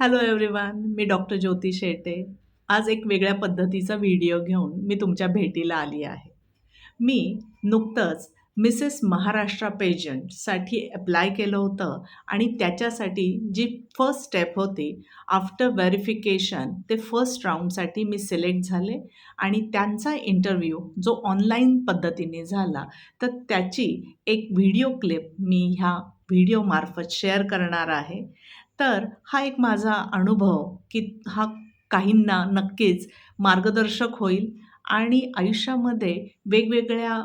Hello everyone मी doctor Jyoti Shete आज एक वेगळ्या पद्धतीचा व्हिडिओ घेऊन मी तुमच्या भेटीला आली आहे. मी नुकतंच मिसेस महाराष्ट्र पेजंटसाठी अप्लाय केलं होतं आणि त्याच्यासाठी जी फर्स्ट स्टेप होती आफ्टर व्हेरिफिकेशन ते फर्स्ट राऊंडसाठी मी सिलेक्ट झाले आणि त्यांचा इंटरव्ह्यू जो ऑनलाईन पद्धतीने झाला तर त्याची एक व्हिडिओ क्लिप मी ह्या व्हिडिओमार्फत शेअर करणार आहे. तर हा एक माझा अनुभव की हा काहींना नक्कीच मार्गदर्शक होईल आणि आयुष्यामध्ये वेगवेगळ्या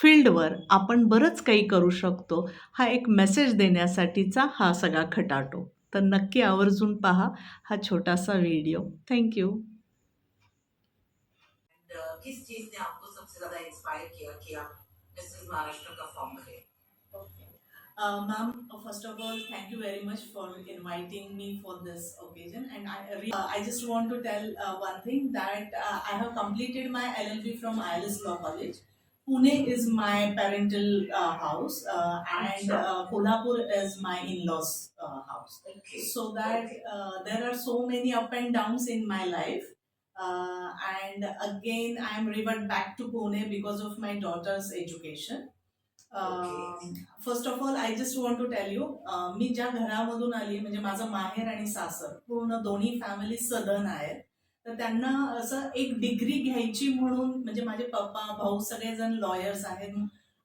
फील्डवर आपण बरंच काही करू शकतो हा एक मेसेज देण्यासाठीचा हा सगळा खटाटो. तर नक्की आवर्जून पहा हा छोटासा व्हिडिओ. थँक्यू uh, किस चीज ने आपको सबसे ज्यादा इंस्पायर किया कि आप मिसेस महाराष्ट्र का फॉर्म भरे Uh, ma'am, first of all, thank you very much for inviting me for this occasion. And I, uh, I just want to tell uh, one thing that uh, I have completed my LLB from ILS Law College. Pune is my parental uh, house, uh, and uh, Kolhapur is my in-laws' uh, house. Okay So that uh, there are so many up and downs in my life. Uh, and again, I am revert back to Pune because of my daughter's education. First of all I just want to tell you मी ज्या घरामधून आली म्हणजे माझं माहेर आणि सासर पूर्ण दोन्ही फॅमिली सदन आहेत. तर त्यांना असं एक डिग्री घ्यायची म्हणून म्हणजे माझे पप्पा भाऊ सगळेजण लॉयर्स आहेत.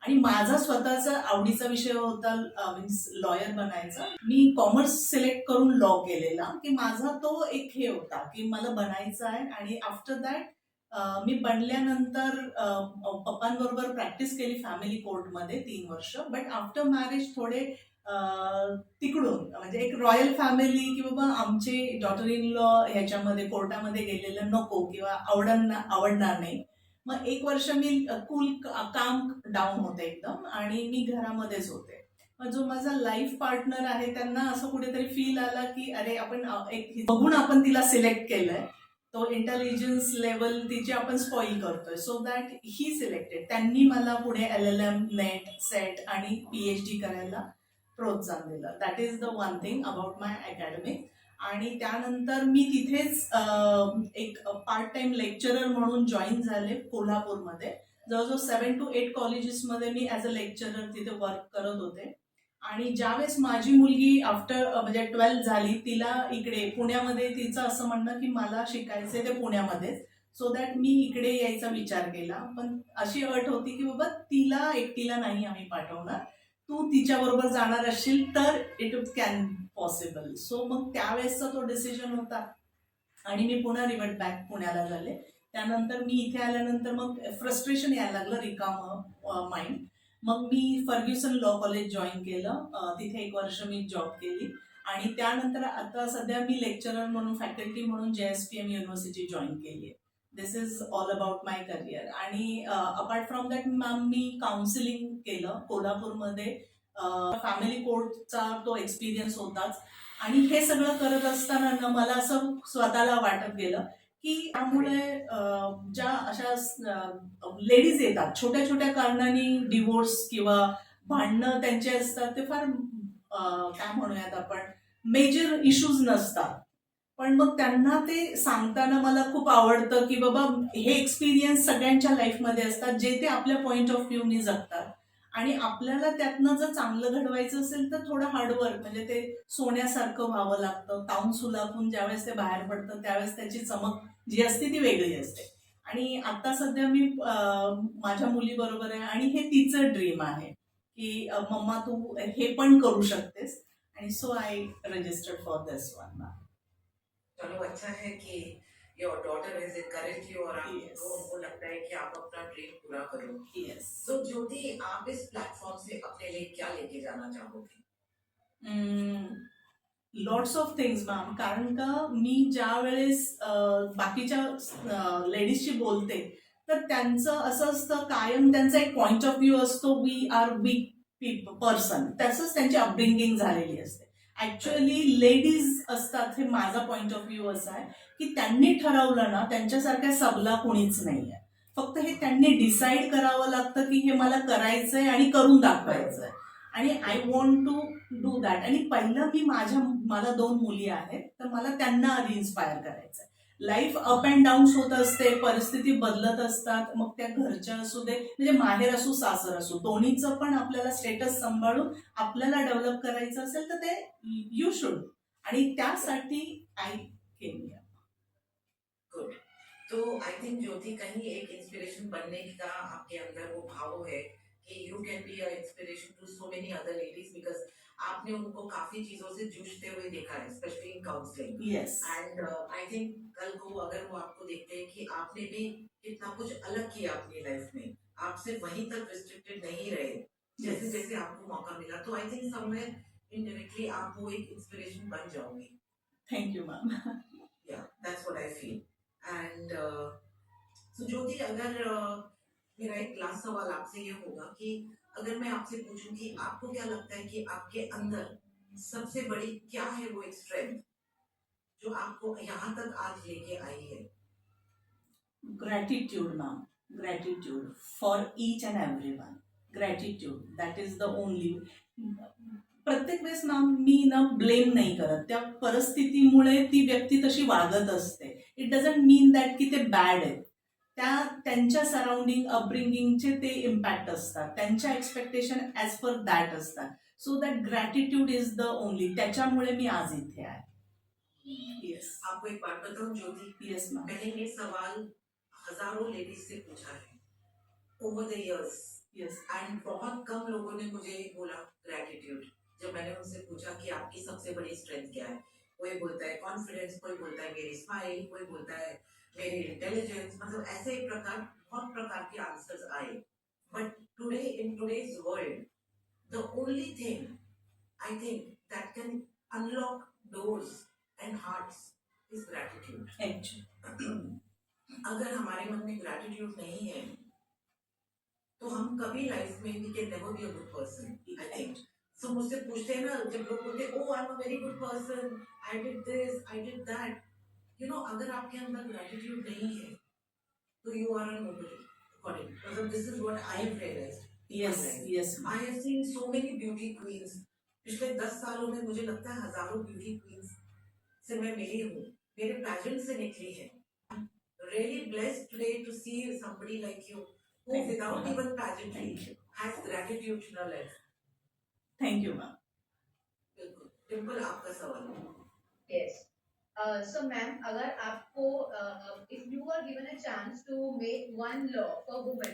आणि माझा स्वतःचा आवडीचा विषय होता मीन्स लॉयर बनायचा. मी कॉमर्स सिलेक्ट करून लॉ केलेला. की माझा तो एक हे होता की मला बनायचं आहे. आणि आफ्टर दॅट मी बनल्यानंतर पप्पांबरोबर प्रॅक्टिस केली फॅमिली कोर्टमध्ये तीन वर्ष. बट आफ्टर मॅरेज थोडे तिकडून म्हणजे एक रॉयल फॅमिली की बाबा आमचे डॉटर इन लॉ ह्याच्यामध्ये कोर्टामध्ये गेलेलं नको किंवा आवडणार आवडणार नाही. मग एक वर्ष मी कूल काम डाऊन होते एकदम आणि मी घरामध्येच होते. मग जो माझा लाईफ पार्टनर आहे त्यांना असं कुठेतरी फील आला की अरे आपण एक बघून आपण तिला सिलेक्ट केलंय. तो इंटेलिजन्स लेवल तिची आपण स्पॉईल करतोय. सो दॅट ही सिलेक्टेड त्यांनी मला पुढे L L M NET SET आणि पी एच डी करायला प्रोत्साहन दिलं. That is the one thing about my academy आणि त्यानंतर मी तिथेच एक पार्ट टाइम लेक्चरर म्हणून जॉईन झाले कोल्हापूरमध्ये. जवळजवळ सेवन टू एट कॉलेजेसमध्ये मी ॲज अ लेक्चरर तिथे वर्क करत होते. आणि ज्यावेळेस माझी मुलगी आफ्टर म्हणजे ट्वेल्थ झाली तिला इकडे पुण्यामध्ये तिचं असं म्हणणं की मला शिकायचंय ते पुण्यामध्येच सो दॅट मी इकडे यायचा विचार केला. पण अशी अट होती की बाबा तिला एकटीला नाही आम्ही पाठवणार. तू तिच्याबरोबर जाणार असशील तर इट कॅन पॉसिबल सो मग त्यावेळेसचा तो डिसिजन होता. आणि मी पुन्हा रिवर्ट बॅक पुण्याला झाले. त्यानंतर मी इथे आल्यानंतर मग फ्रस्ट्रेशन यायला लागलं रिकाम माइंड मग मी फर्ग्युसन लॉ कॉलेज जॉईन केलं. तिथे एक वर्ष मी जॉब केली. आणि त्यानंतर आता सध्या मी लेक्चरर म्हणून फॅकल्टी म्हणून J S P M university join केली आहे. This is all about my career आणि अपार्ट फ्रॉम दॅट मॅम मी काउन्सिलिंग केलं कोल्हापूरमध्ये. फॅमिली कोर्टचा तो एक्सपिरियन्स होताच. आणि हे सगळं करत असताना मला असं स्वतःला वाटत गेलं की त्यामुळे ज्या अशा लेडीज येतात छोट्या छोट्या कारणांनी डिवोर्स किंवा भांडणं त्यांचे असतात ते फार काय म्हणूयात आपण मेजर इश्यूज नसतात. पण मग त्यांना ते सांगताना मला खूप आवडतं की बाबा हे एक्सपिरियन्स सगळ्यांच्या लाईफमध्ये असतात जे ते आपल्या पॉईंट ऑफ व्ह्यूनी जगतात. आणि आपल्याला त्यातनं जर चांगलं घडवायचं असेल तर थोडं हार्डवर्क म्हणजे ते सोन्यासारखं व्हावं लागतं. ताऊन सुलाखून ज्यावेळेस ते बाहेर पडतं त्यावेळेस त्याची चमक जी असते ती वेगळी असते. आणि आता सध्या मी माझ्या मुलीबरोबर आहे आणि हे तिचं ड्रीम आहे की मम्मा तू हे पण करू शकतेस. आणि so I registered for this one चलो अच्छा है कि your daughter has encouraged you और. आपको उनको लगता है कि आप अपना ड्रीम पूरा करो। तो ज्योति आप इस प्लेटफॉर्म से अपने लिए क्या लेके जाना चाहोगे? लॉट्स ऑफ थिंग्स मॅम कारण का मी ज्या वेळेस बाकीच्या लेडीजशी बोलते तर त्यांचं असं असतं कायम त्यांचा एक पॉइंट ऑफ व्ह्यू असतो वी आर वीक पर्सन तसंच त्यांची अपब्रिंगिंग झालेली असते. ऍक्च्युअली लेडीज असतात हे माझा पॉइंट ऑफ व्ह्यू असा आहे की त्यांनी ठरवलं ना त्यांच्यासारख्या सबला कोणीच नाही आहे फक्त हे त्यांनी डिसाईड करावं लागतं की हे मला करायचंय आणि करून दाखवायचंय. आणि I want to do that आणि पहिलं मी माझ्या मला दोन मुली आहेत तर मला त्यांना आधी इन्स्पायर करायचं लाईफ अप अँड डाऊन्स होत असते परिस्थिती बदलत असतात मग त्या घरच्या असू दे म्हणजे माहेर असू सासर असू दोन्हीचं पण आपल्याला स्टेटस सांभाळून आपल्याला डेव्हलप करायचं असेल तर ते यू शुड आणि त्यासाठी आय केम तो आई थिंक ज्योति कहीं एक इंस्पिरेशन बनने का आपके अंदर वो भाव है कि you can be inspiration to so many other ladies because आपने उनको काफ़ी चीज़ों से जूझते हुए देखा है specially in counselling yes and I think कल को अगर वो आपको देखते हैं कि आपने भी कितना कुछ अलग किया अपनी लाइफ में आप सिर्फ़ वहीं तक रिस्ट्रिक्टेड नहीं रहे जैसे yes. जैसे आपको मौका मिला तो आई थिंक समवेयर इनडायरेक्टली आप वो एक इंस्पिरेशन बन जाओगे. Thank you ma'am yeah that's what i feel. And uh, so Jyoti अगर uh, मेरा एक लास्ट सवाल आपसे ये होगा कि अगर मैं आपसे पूछूँ कि आपको क्या लगता है कि आपके अंदर सबसे बड़ी क्या है वो स्ट्रेंथ जो आपको यहाँ तक आज लेके आई है? Gratitude, ma'am. Gratitude for each and everyone gratitude, that is the only प्रत्येक वेळेस ना मी ना ब्लेम नाही करत. त्या परिस्थितीमुळे ती व्यक्ती तशी वागत असते. इट डझंट मीन दॅट की ते बॅड आहेत. त्या त्यांच्या सराउंडिंग अपब्रिंगिंगचे ते इम्पॅक्ट असतात. त्यांच्या एक्सपेक्टेशन ॲज पर दॅट असतात. So that gratitude is the only त्याच्यामुळे मी आज इथे आहे. येस आपको एक बात बताऊँ ज्योति? येस मॅम मैंने ये सवाल हज़ारों लेडीज़ से पूछा है. Over the years yes and बहुत कम लोगों ने मुझे बोला ग्रेटिट्यूड जब मैंने उनसे पूछा कि आपकी सबसे बड़ी स्ट्रेंथ क्या है कोई बोलता है कॉन्फिडेंस कोई बोलता है मेरी स्माइल कोई बोलता है मेरी इंटेलिजेंस मतलब ऐसे एक प्रकार बहुत प्रकार के आंसर्स आए। But today in today's world the only thing I think that can unlock doors and hearts is gratitude अगर हमारे मन में ग्रेटिट्यूड नहीं है तो हम कभी लाइफ में we can never be a good person I think so मुझसे पूछते हैं ना जब लोग बोलते ओ I am a very good person I did this I did that you know अगर आपके अंदर ग्रेटिट्यूड नहीं है तो यू आर नोबडी अकॉर्डिंग मतलब this is what I have realised yes yes I have seen so many beauty queens पिछले दस सालों में मुझे लगता है हज़ारों ब्यूटी क्वींस से मैं मिली हूँ। मेरे पैजेंट से निकली है। Really blessed today to see somebody like you who Thank you. without even pageantry has gratitude in her life. Thank you ma'am बिल्कुल। बिल्कुल आपका सवाल है। Yes. Uh, so, ma'am, अगर आपको uh, if you were given a chance to make one law for women,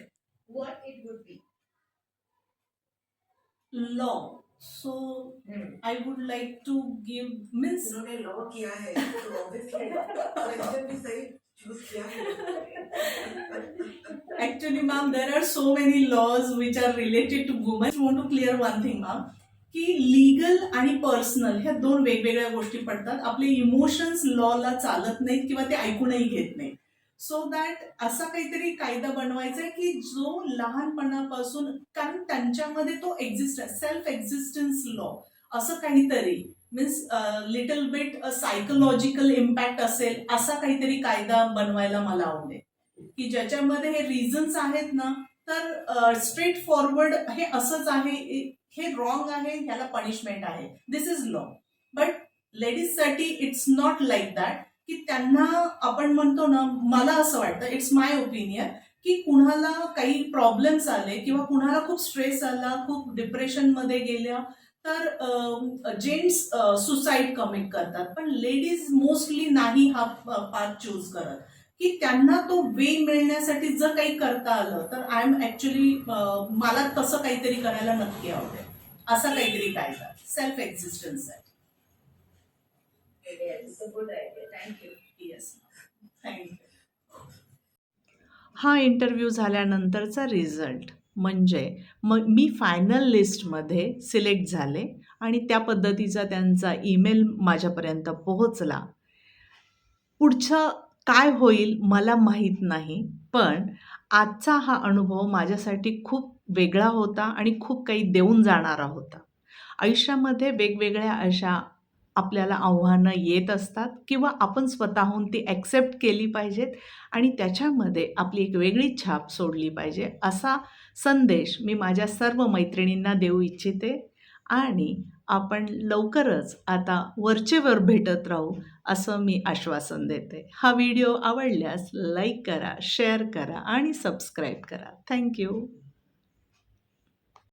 what it would be? Law so I would like to give means उन्होंने law किया है तो ऑब्वियसली क्वेश्चन भी सही किया है। Actually ma'am there are so many laws which are related to woman want to clear one thing ma'am की legal आणि पर्सनल ह्या दोन वेगवेगळ्या गोष्टी पडतात. आपले इमोशन्स लॉला चालत नाहीत किंवा ते ऐकूनही घेत नाहीत. सो दॅट असा काहीतरी कायदा बनवायचा आहे की जो लहानपणापासून कारण त्यांच्यामध्ये तो एक्झिस्ट सेल्फ एक्झिस्टन्स लॉ असं काहीतरी means little bit psychological impact असेल असा काहीतरी कायदा बनवायला मला आवडेल. की ज्याच्यामध्ये हे रिझन्स आहेत ना तर स्ट्रेट फॉरवर्ड हे असंच आहे हे रॉंग आहे ह्याला पनिशमेंट आहे. दिस इज लॉ बट लेडीजसाठी इट्स नॉट लाईक दॅट की त्यांना आपण म्हणतो ना मला असं वाटतं इट्स माय ओपिनियन की कुणाला काही प्रॉब्लेम्स आले किंवा कुणाला खूप स्ट्रेस आला खूप डिप्रेशनमध्ये गेल्या तर जेंट्स सुसाईड कमिट करतात. पण लेडीज मोस्टली नाही हा पाथ चूज करत. की त्यांना तो वे मिळण्यासाठी जर काही करता आलं तर आय एम ऍक्च्युली मला तसं काहीतरी करायला नक्की आवडेल. असा काहीतरी कायदा. सेल्फ एक्झिस्टन्स आहे. येस हा इंटरव्ह्यू झाल्यानंतरचा रिझल्ट म्हणजे मग मी फायनल लिस्टमध्ये सिलेक्ट झाले आणि त्या पद्धतीचा त्यांचा ईमेल माझ्यापर्यंत पोहोचला. पुढचं काय होईल मला माहीत नाही पण आजचा हा अनुभव माझ्यासाठी खूप वेगळा होता आणि खूप काही देऊन जाणारा होता. आयुष्यामध्ये वेगवेगळ्या अशा आपल्याला आव्हानं येत असतात किंवा आपण स्वतःहून ती ॲक्सेप्ट केली पाहिजेत आणि त्याच्यामध्ये आपली एक वेगळी छाप सोडली पाहिजे असा संदेश मी माझ्या सर्व मैत्रिणींना देऊ इच्छिते आणि आपण लवकरच आता वरचेवर भेटत राहू असं मी आश्वासन देते. हा व्हिडिओ आवडल्यास लाईक करा शेअर करा आणि सबस्क्राईब करा. थँक्यू